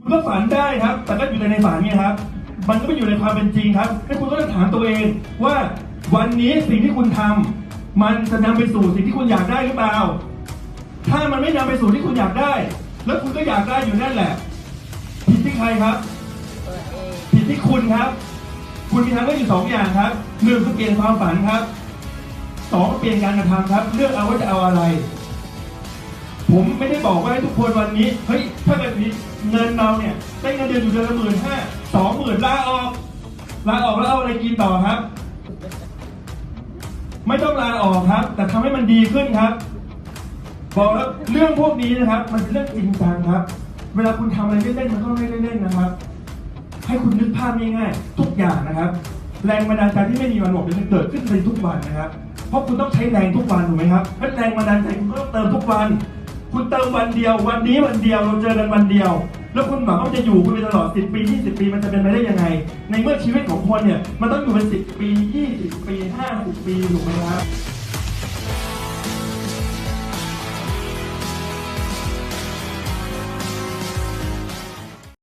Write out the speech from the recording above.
คุณก็ฝันได้ครับ แต่ก็อยู่แต่ในฝันไงครับ มันก็ไม่อยู่ในความเป็นจริงครับให้คุณก็ต้องถามตัวเองว่าวันนี้สิ่งที่คุณทำมันจะนำไปสู่สิ่งที่คุณอยากได้หรือเปล่า ถ้ามันไม่นำไปสู่ที่คุณอยากได้ แล้วคุณก็อยากได้อยู่นั่นแหละ ผิดที่ใครครับ ผิดที่คุณครับ คุณมีทางเลือกอยู่สองอย่างครับหนึ่งคือเปลี่ยนความฝันครับสองเปลี่ยนการกระทำครับ เลือกเอาว่าจะเอาอะไร ผมไม่ได้บอกว่าให้ทุกคนวันนี้ เฮ้ย ถ้าแบบนี้เงินเราเนี่ย ได้เงินเดือนอยู่เดือนละหมื่นห้าสองหมื่นลาออก ลาออกแล้วเอาอะไรกินต่อครับ ไม่ต้องลาออกครับ แต่ทำให้มันดีขึ้นครับ บอกแล้วเรื่องพวกนี้นะครับ มันเป็นเรื่องจริงจังครับ เวลาคุณทำอะไรเล่นๆมันก็ไม่เล่นๆนะครับ ให้คุณนึกภาพง่ายๆทุกอย่างนะครับ แรงบันดาลใจที่ไม่มีวันหมดมันจะเกิดขึ้นในทุกวันนะครับ เพราะคุณต้องใช้แรงทุกวันถูกไหมครับและแรงบันดาลใจคุณก็ต้องเติมทุกวัน คุณเติมวันเดียว วันนี้วันเดียวเราเจอกันวันเดียว แล้วคุณหวังว่าจะอยู่คุณไปตลอด 10 ปี 20 ปี มันจะเป็นไปได้ยังไง ในเมื่อชีวิตของคนเนี่ย มันต้องอยู่เป็น 10 ปี 20 ปี 50 ปีถูกไหมครับ